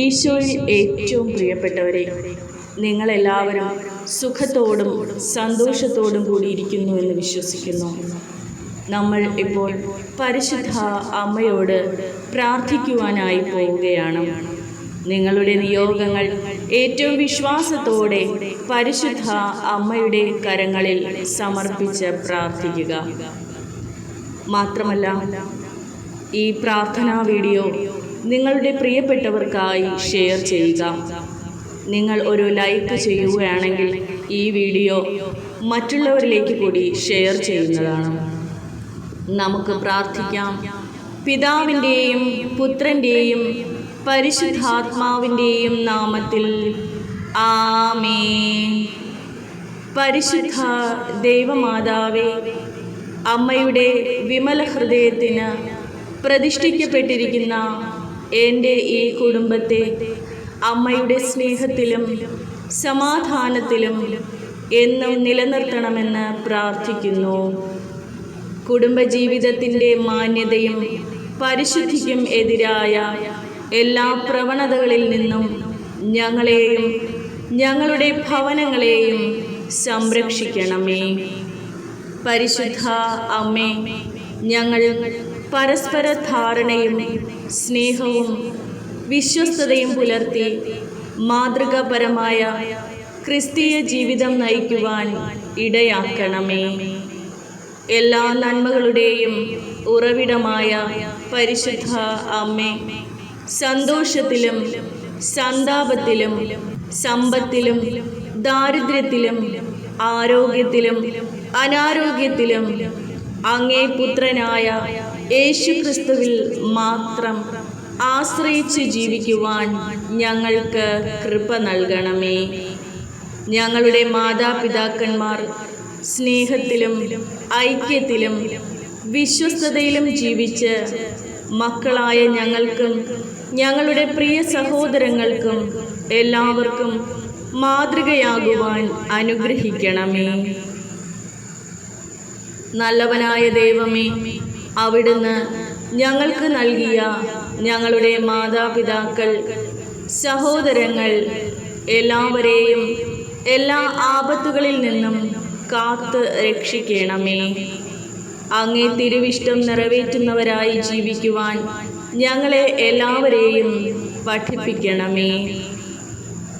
ഈശോയിൽ ഏറ്റവും പ്രിയപ്പെട്ടവരെ നിങ്ങളെല്ലാവരും സുഖത്തോടും സന്തോഷത്തോടും കൂടിയിരിക്കുന്നു എന്ന് വിശ്വസിക്കുന്നു. നമ്മൾ ഇപ്പോൾ പരിശുദ്ധ അമ്മയോട് പ്രാർത്ഥിക്കുവാനായി പോവുകയാണ്. നിങ്ങളുടെ നിയോഗങ്ങൾ ഏറ്റവും വിശ്വാസത്തോടെ പരിശുദ്ധ അമ്മയുടെ കരങ്ങളിൽ സമർപ്പിച്ച് പ്രാർത്ഥിക്കുക. മാത്രമല്ല ഈ പ്രാർത്ഥനാ വീഡിയോ നിങ്ങളുടെ പ്രിയപ്പെട്ടവർക്കായി ഷെയർ ചെയ്യുക. നിങ്ങൾ ഒരു ലൈക്ക് ചെയ്യുകയാണെങ്കിൽ ഈ വീഡിയോ മറ്റുള്ളവരിലേക്ക് കൂടി ഷെയർ ചെയ്യുന്നതാണ്. നമുക്ക് പ്രാർത്ഥിക്കാം. പിതാവിന്റെയും പുത്രന്റെയും പരിശുദ്ധാത്മാവിന്റെയും നാമത്തിൽ ആമേ പരിശുദ്ധ ദൈവമാതാവേ അമ്മയുടെ വിമല ഹൃദയത്തിന് പ്രതിഷ്ഠിക്കപ്പെട്ടിരിക്കുന്ന എന്റെ ഈ കുടുംബത്തെ അമ്മയുടെ സ്നേഹത്തിലും സമാധാനത്തിലും എന്നും നിലനിർത്തണമെന്ന് പ്രാർത്ഥിക്കുന്നു. കുടുംബജീവിതത്തിന്റെ മാന്യതയും പരിശുദ്ധിക്കും എതിരായ എല്ലാ പ്രവണതകളിൽ നിന്നും ഞങ്ങളെയും ഞങ്ങളുടെ ഭവനങ്ങളെയും സംരക്ഷിക്കണമേ. പരിശുദ്ധ അമ്മേ ഞങ്ങൾ പരസ്പര ധാരണയും സ്നേഹവും വിശ്വസ്തതയും പുലർത്തി മാതൃകാപരമായ ക്രിസ്തീയ ജീവിതം നയിക്കുവാൻ ഇടയാക്കണമേ. എല്ലാ നന്മകളുടെയും ഉറവിടമായ പരിശുദ്ധ അമ്മേ സന്തോഷത്തിലും സന്താപത്തിലും സമ്പത്തിലും ദാരിദ്ര്യത്തിലും ആരോഗ്യത്തിലും അനാരോഗ്യത്തിലും അങ്ങേ പുത്രനായ യേശുക്രിസ്തുവിൽ മാത്രം ആശ്രയിച്ച് ജീവിക്കുവാൻ ഞങ്ങൾക്ക് കൃപ നൽകണമേ. ഞങ്ങളുടെ മാതാപിതാക്കന്മാർ സ്നേഹത്തിലും ഐക്യത്തിലും വിശ്വസ്തതയിലും ജീവിച്ച് മക്കളായ ഞങ്ങൾക്കും ഞങ്ങളുടെ പ്രിയ സഹോദരങ്ങൾക്കും എല്ലാവർക്കും മാതൃകയാകുവാൻ അനുഗ്രഹിക്കണമേ. നല്ലവനായ ദൈവമേ അവിടുന്ന് ഞങ്ങൾക്ക് നൽകിയ ഞങ്ങളുടെ മാതാപിതാക്കൾ സഹോദരങ്ങൾ എല്ലാവരെയും എല്ലാ ആപത്തുകളിൽ നിന്നും കാത്ത് രക്ഷിക്കണമേ. അങ്ങേ തിരുവിഷ്ടം നിറവേറ്റുന്നവരായി ജീവിക്കുവാൻ ഞങ്ങളെ എല്ലാവരെയും പഠിപ്പിക്കണമേ.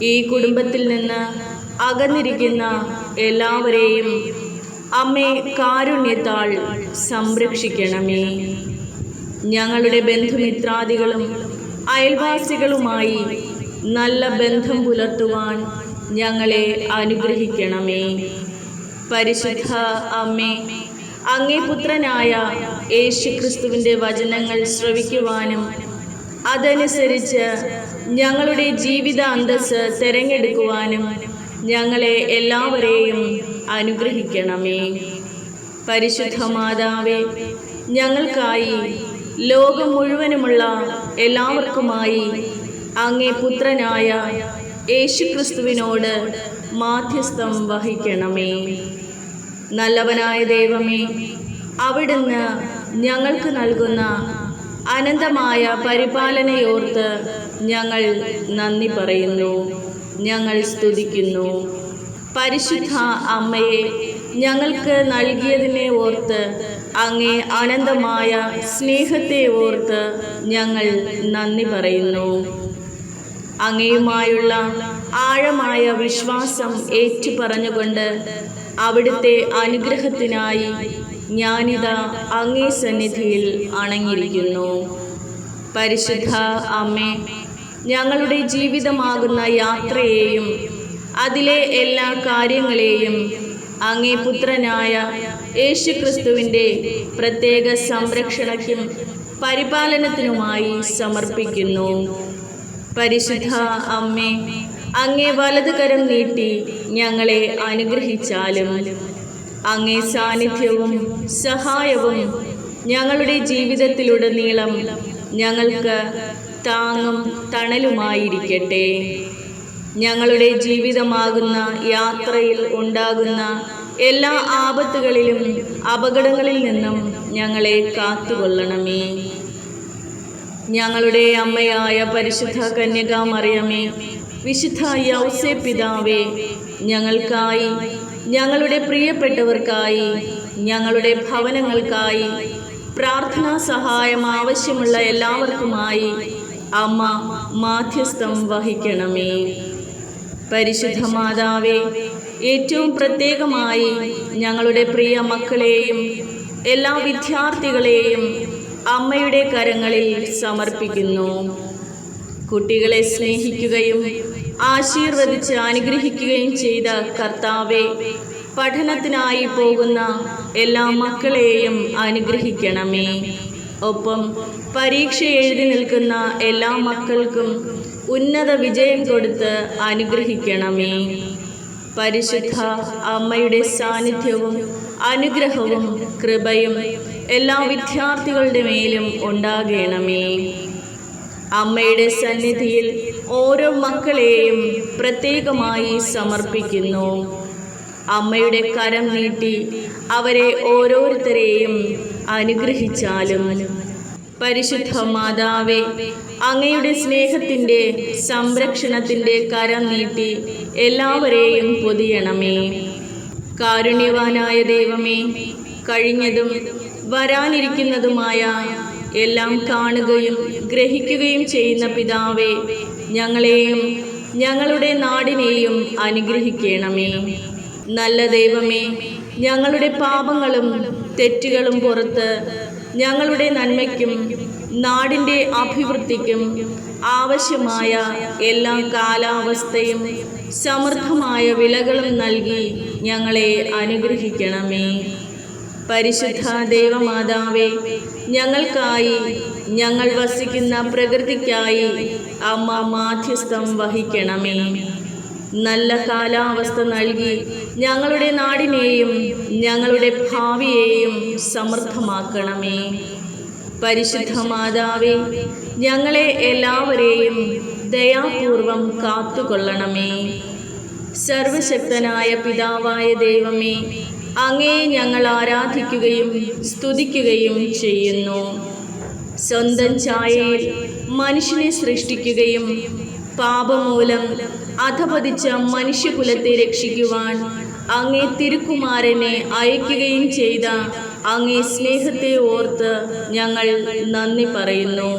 ഈ കുടുംബത്തിൽ നിന്ന് അകന്നിരിക്കുന്ന എല്ലാവരെയും അമ്മേ കാരുണ്യത്താൾ സംരക്ഷിക്കണമേ. ഞങ്ങളുടെ ബന്ധുമിത്രാദികളും അയൽവാസികളുമായി നല്ല ബന്ധം പുലർത്തുവാൻ ഞങ്ങളെ അനുഗ്രഹിക്കണമേ. പരിശുദ്ധ അമ്മേ അങ്ങേ പുത്രനായ യേശുക്രിസ്തുവിന്റെ വചനങ്ങൾ ശ്രവിക്കുവാനും അതനുസരിച്ച് ഞങ്ങളുടെ ജീവിത അന്തസ് തിരഞ്ഞെടുക്കുവാനും ഞങ്ങളെ എല്ലാവരെയും അനുഗ്രഹിക്കണമേ. പരിശുദ്ധ മാതാവേ ഞങ്ങൾക്കായി ലോകം മുഴുവനുമുള്ള എല്ലാവർക്കുമായി അങ്ങേ പുത്രനായ യേശുക്രിസ്തുവിനോട് മാധ്യസ്ഥം വഹിക്കണമേ. നല്ലവനായ ദൈവമേ അവിടുന്ന് ഞങ്ങൾക്ക് നൽകുന്ന അനന്തമായ പരിപാലനയോർത്ത് ഞങ്ങൾ നന്ദി പറയുന്നു. ഞങ്ങൾ സ്തുതിക്കുന്നു. പരിശുദ്ധ അമ്മയെ ഞങ്ങൾക്ക് നൽകിയതിനെ ഓർത്ത് അങ്ങേ അനന്തമായ സ്നേഹത്തെ ഓർത്ത് ഞങ്ങൾ നന്ദി പറയുന്നു. അങ്ങയുമായുള്ള ആഴമായ വിശ്വാസം ഏറ്റുപറഞ്ഞുകൊണ്ട് അവിടുത്തെ അനുഗ്രഹത്തിനായി ഞാനിതാ അങ്ങേ സന്നിധിയിൽ അണങ്ങിയിരിക്കുന്നു പരിശുദ്ധ അമ്മേ ഞങ്ങളുടെ ജീവിതമാകുന്ന യാത്രയെയും അതിലെ എല്ലാ കാര്യങ്ങളെയും അങ്ങേ പുത്രനായ യേശുക്രിസ്തുവിന്റെ പ്രത്യേക സംരക്ഷണയ്ക്കും പരിപാലനത്തിനുമായി സമർപ്പിക്കുന്നു. പരിശുദ്ധ അമ്മേ അങ്ങേ വലത് കരം നീട്ടി ഞങ്ങളെ അനുഗ്രഹിച്ചാലും അങ്ങേ സാന്നിധ്യവും സഹായവും ഞങ്ങളുടെ ജീവിതത്തിലുടനീളം ഞങ്ങൾക്ക് താങ്ങും തണലുമായിരിക്കട്ടെ. ഞങ്ങളുടെ ജീവിതമാകുന്ന യാത്രയിൽ ഉണ്ടാകുന്ന എല്ലാ ആപത്തുകളിലും അപകടങ്ങളിൽ നിന്നും ഞങ്ങളെ കാത്തുകൊള്ളണമേ. ഞങ്ങളുടെ അമ്മയായ പരിശുദ്ധ കന്യകാമറിയമേ വിശുദ്ധ യൗസെ പിതാവേ ഞങ്ങൾക്കായി ഞങ്ങളുടെ പ്രിയപ്പെട്ടവർക്കായി ഞങ്ങളുടെ ഭവനങ്ങൾക്കായി പ്രാർത്ഥനാ സഹായം ആവശ്യമുള്ള എല്ലാവർക്കുമായി അമ്മ മാധ്യസ്ഥം വഹിക്കണമേ. പരിശുദ്ധ മാതാവേ ഏറ്റവും പ്രത്യേകമായി ഞങ്ങളുടെ പ്രിയ മക്കളെയും എല്ലാ വിദ്യാർത്ഥികളെയും അമ്മയുടെ കരങ്ങളിൽ സമർപ്പിക്കുന്നു. കുട്ടികളെ സ്നേഹിക്കുകയും ആശീർവദിച്ച് അനുഗ്രഹിക്കുകയും ചെയ്ത കർത്താവെ പഠനത്തിനായി പോകുന്ന എല്ലാ മക്കളെയും അനുഗ്രഹിക്കണമേ. ഒപ്പം പരീക്ഷ എഴുതി നിൽക്കുന്ന എല്ലാ മക്കൾക്കും ഉന്നത വിജയം കൊടുത്ത് അനുഗ്രഹിക്കണമേ. പരിശുദ്ധ അമ്മയുടെ സാന്നിധ്യവും അനുഗ്രഹവും കൃപയും എല്ലാ വിദ്യാർത്ഥികളുടെ മേലും ഉണ്ടാകണമേ. അമ്മയുടെ സന്നിധിയിൽ ഓരോ മക്കളെയും പ്രത്യേകമായി സമർപ്പിക്കുന്നു. അമ്മയുടെ കരം നീട്ടി അവരെ ഓരോരുത്തരെയും അനുഗ്രഹിച്ചാലും പരിശുദ്ധ മാതാവേ അങ്ങയുടെ സ്നേഹത്തിന്റെ സംരക്ഷണത്തിന്റെ കരം നീട്ടി എല്ലാവരെയും പൊതിയണമേ. കാരുണ്യവാനായ ദൈവമേ കഴിഞ്ഞതും വരാനിരിക്കുന്നതുമായ എല്ലാം കാണുകയും ഗ്രഹിക്കുകയും ചെയ്യുന്ന പിതാവേ ഞങ്ങളെയും ഞങ്ങളുടെ നാടിനെയും അനുഗ്രഹിക്കണമേ. നല്ല ദൈവമേ ഞങ്ങളുടെ പാപങ്ങളും തെറ്റുകളും പുറത്ത് ഞങ്ങളുടെ നന്മയ്ക്കും നാടിന്റെ അഭിവൃദ്ധിക്കും ആവശ്യമായ എല്ലാ കാലാവസ്ഥയും സമൃദ്ധമായ വിളകളും നൽകി ഞങ്ങളെ അനുഗ്രഹിക്കണമേ. പരിശുദ്ധ ദേവമാതാവേ ഞങ്ങൾക്കായി ഞങ്ങൾ വസിക്കുന്ന പ്രകൃതിക്കായി അമ്മ മാധ്യസ്ഥം വഹിക്കണമേ. നല്ല കാലാവസ്ഥ നൽകി ഞങ്ങളുടെ നാടിനെയും ഞങ്ങളുടെ ഭാവിയെയും സമൃദ്ധമാക്കണമേ. പരിശുദ്ധ മാതാവേ ഞങ്ങളെ എല്ലാവരെയും ദയാപൂർവം കാത്തുകൊള്ളണമേ. സർവശക്തനായ പിതാവായ ദൈവമേ അങ്ങേ ഞങ്ങൾ ആരാധിക്കുകയും സ്തുതിക്കുകയും ചെയ്യുന്നു. സ്വന്തം ചായയിൽ മനുഷ്യനെ സൃഷ്ടിക്കുകയും പാപമൂലം അധപതിച്ച മനുഷ്യകുലത്തെ രക്ഷിക്കുവാൻ അങ്ങേ തിരുക്കുമാരനെ അയക്കുകയും ചെയ്ത അങ്ങേ സ്നേഹത്തെ ഓർത്ത് ഞങ്ങൾ നന്ദി പറയുന്നു.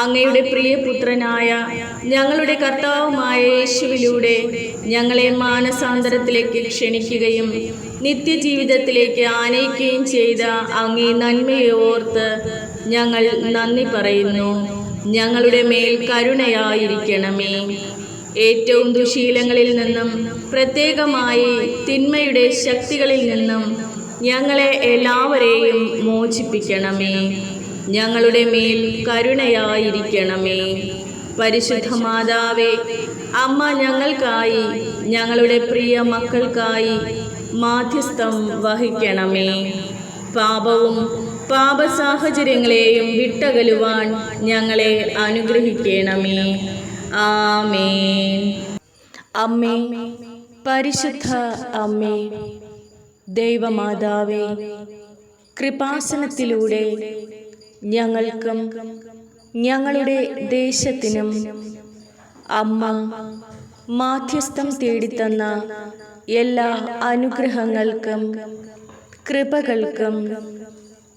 അങ്ങയുടെ പ്രിയപുത്രനായ ഞങ്ങളുടെ കർത്താവുമായ യേശുവിലൂടെ ഞങ്ങളെ മാനസാന്തരത്തിലേക്ക് ക്ഷണിക്കുകയും നിത്യജീവിതത്തിലേക്ക് ആനയിക്കുകയും ചെയ്ത അങ്ങേ നന്മയെ ഓർത്ത് ഞങ്ങൾ നന്ദി പറയുന്നു. ഞങ്ങളുടെ മേൽ കരുണയായിരിക്കണമേ. ഏറ്റവും ദുശീലങ്ങളിൽ നിന്നും പ്രത്യേകമായി തിന്മയുടെ ശക്തികളിൽ നിന്നും ഞങ്ങളെ എല്ലാവരെയും മോചിപ്പിക്കണമേ. ഞങ്ങളുടെ മേൽ കരുണയായിരിക്കണമേ. പരിശുദ്ധ മാതാവേ അമ്മ ഞങ്ങൾക്കായി ഞങ്ങളുടെ പ്രിയ മക്കൾക്കായി മാധ്യസ്ഥം വഹിക്കണമേ. പാപവും പാപസാഹചര്യങ്ങളെയും വിട്ടകലുവാൻ ഞങ്ങളെ അനുഗ്രഹിക്കണമേ. ആമേ അമ്മേ പരിശുദ്ധ അമ്മേ ദൈവമാതാവേ കൃപാസനത്തിലൂടെ ഞങ്ങൾക്കും ഞങ്ങളുടെ ദേശത്തിനും അമ്മ മാധ്യസ്ഥം തേടിത്തന്ന എല്ലാ അനുഗ്രഹങ്ങൾക്കും കൃപകൾക്കും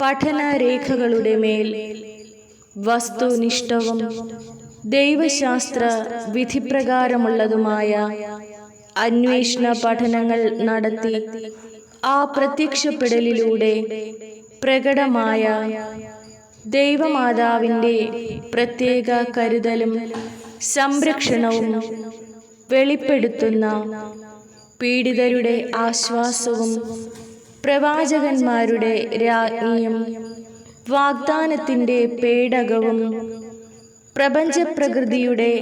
പഠനരേഖകളുടെ മേൽ വസ്തുനിഷ്ഠവും ദൈവശാസ്ത്ര വിധിപ്രകാരമുള്ളതുമായ അന്വേഷണ പഠനങ്ങൾ നടത്തി ആ പ്രത്യക്ഷപ്പെടലിലൂടെ പ്രകടമായ ദൈവമാതാവിന്റെ പ്രത്യേക കരുതലും സംരക്ഷണവും വെളിപ്പെടുത്തുന്ന പീഡിതരുടെ ആശ്വാസവും പ്രവാചകന്മാരുടെ രാജ്ഞിയും വാഗ്ദാനത്തിന്റെ പേടകവും പ്രപഞ്ചപ്രകൃതിയുടെ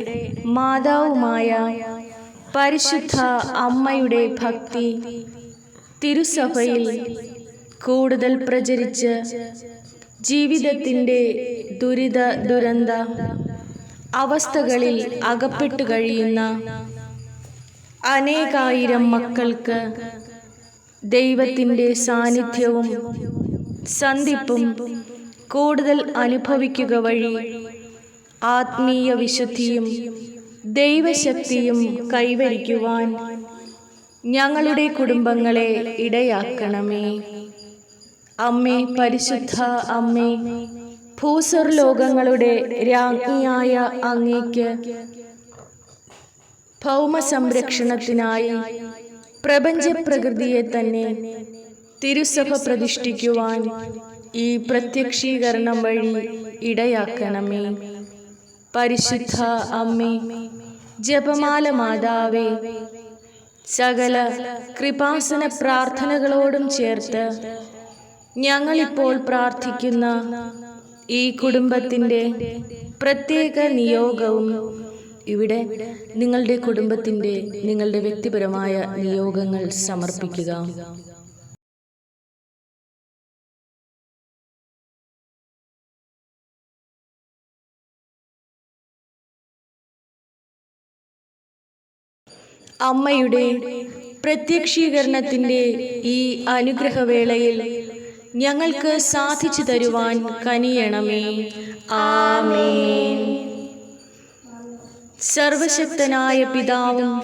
മാതാവുമായ പരിശുദ്ധ അമ്മയുടെ ഭക്തി തിരുസഭയിൽ കൂടുതൽ പ്രചരിച്ച് ജീവിതത്തിന്റെ ദുരിത ദുരന്ത അവസ്ഥകളിൽ അകപ്പെട്ടു കഴിയുന്ന അനേകായിരം മക്കൾക്ക് ദൈവത്തിന്റെ സാന്നിധ്യവും സന്ധിപ്പും കൂടുതൽ അനുഭവിക്കുക വഴി ആത്മീയ വിശുദ്ധിയും ദൈവശക്തിയും കൈവരിക്കുവാൻ ഞങ്ങളുടെ കുടുംബങ്ങളെ ഇടയാക്കണമേ. അമ്മേ പരിശുദ്ധ അമ്മേ ഭൂസർ ലോകങ്ങളുടെ രാജ്ഞിയായ അങ്ങേക്ക് ഭൗമ സംരക്ഷണത്തിനായി പ്രപഞ്ച പ്രകൃതിയെ തന്നെ തിരുസഭ പ്രതിഷ്ഠിക്കുവാൻ ഈ പ്രത്യക്ഷീകരണം വഴി ഇടയാക്കണമേ. പരിശുദ്ധ അമ്മേ ജപമാല മാതാവേ സകല കൃപാസന പ്രാർത്ഥനകളോടും ചേർത്ത് ഞങ്ങളിപ്പോൾ പ്രാർത്ഥിക്കുന്ന ഈ കുടുംബത്തിന്റെ പ്രത്യേക നിയോഗവും ഇവിടെ നിങ്ങളുടെ കുടുംബത്തിന്റെ നിങ്ങളുടെ വ്യക്തിപരമായ നിയോഗങ്ങൾ സമർപ്പിക്കുക. അമ്മയുടെ പ്രത്യക്ഷീകരണത്തിന്റെ ഈ അനുഗ്രഹവേളയിൽ ഞങ്ങൾക്ക് സാധിച്ചു തരുവാൻ കനിയണമേ. ആമേൻ. സർവശക്തനായ പിതാവും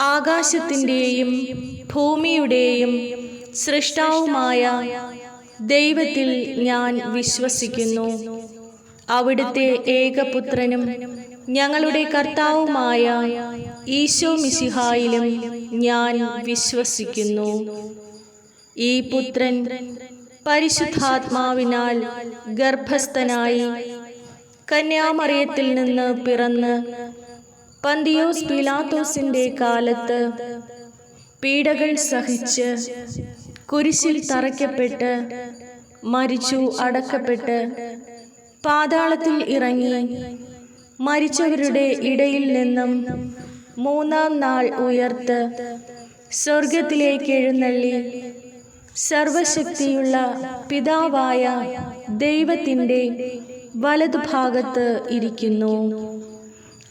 ആകാശത്തിന്റെയും ഭൂമിയുടെയും സൃഷ്ടാവുമായ ദൈവത്തിൽ ഞാൻ വിശ്വസിക്കുന്നു. അവിടുത്തെ ഏകപുത്രനും ഞങ്ങളുടെ കർത്താവുമായ ഈശോ മിസിഹായിലും ഞാൻ വിശ്വസിക്കുന്നു. ഈ പുത്രൻ പരിശുദ്ധാത്മാവിനാൽ ഗർഭസ്ഥനായി കന്യാമറിയത്തിൽ നിന്ന് പിറന്ന് പന്തിയോസ് പിലാത്തോസിന്റെ കാലത്ത് പീഡകൾ സഹിച്ച് കുരിശിൽ തറയ്ക്കപ്പെട്ട് മരിച്ചു അടക്കപ്പെട്ട് പാതാളത്തിൽ ഇറങ്ങി. മരിച്ചവരുടെ ഇടയിൽ നിന്നും മൂന്നാം നാൾ ഉയർത്ത് സ്വർഗത്തിലേക്ക് എഴുന്നള്ളി. സർവശക്തിയുള്ള പിതാവായ ദൈവത്തിന്റെ വലതുഭാഗത്ത് ഇരിക്കുന്നു.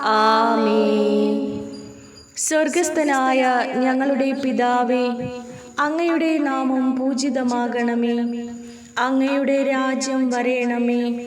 ആമേൻ. സ്വർഗസ്ഥനായ ഞങ്ങളുടെ പിതാവേ അങ്ങയുടെ നാമം പൂജിതമാകണമേ. അങ്ങയുടെ രാജ്യം വരയണമേ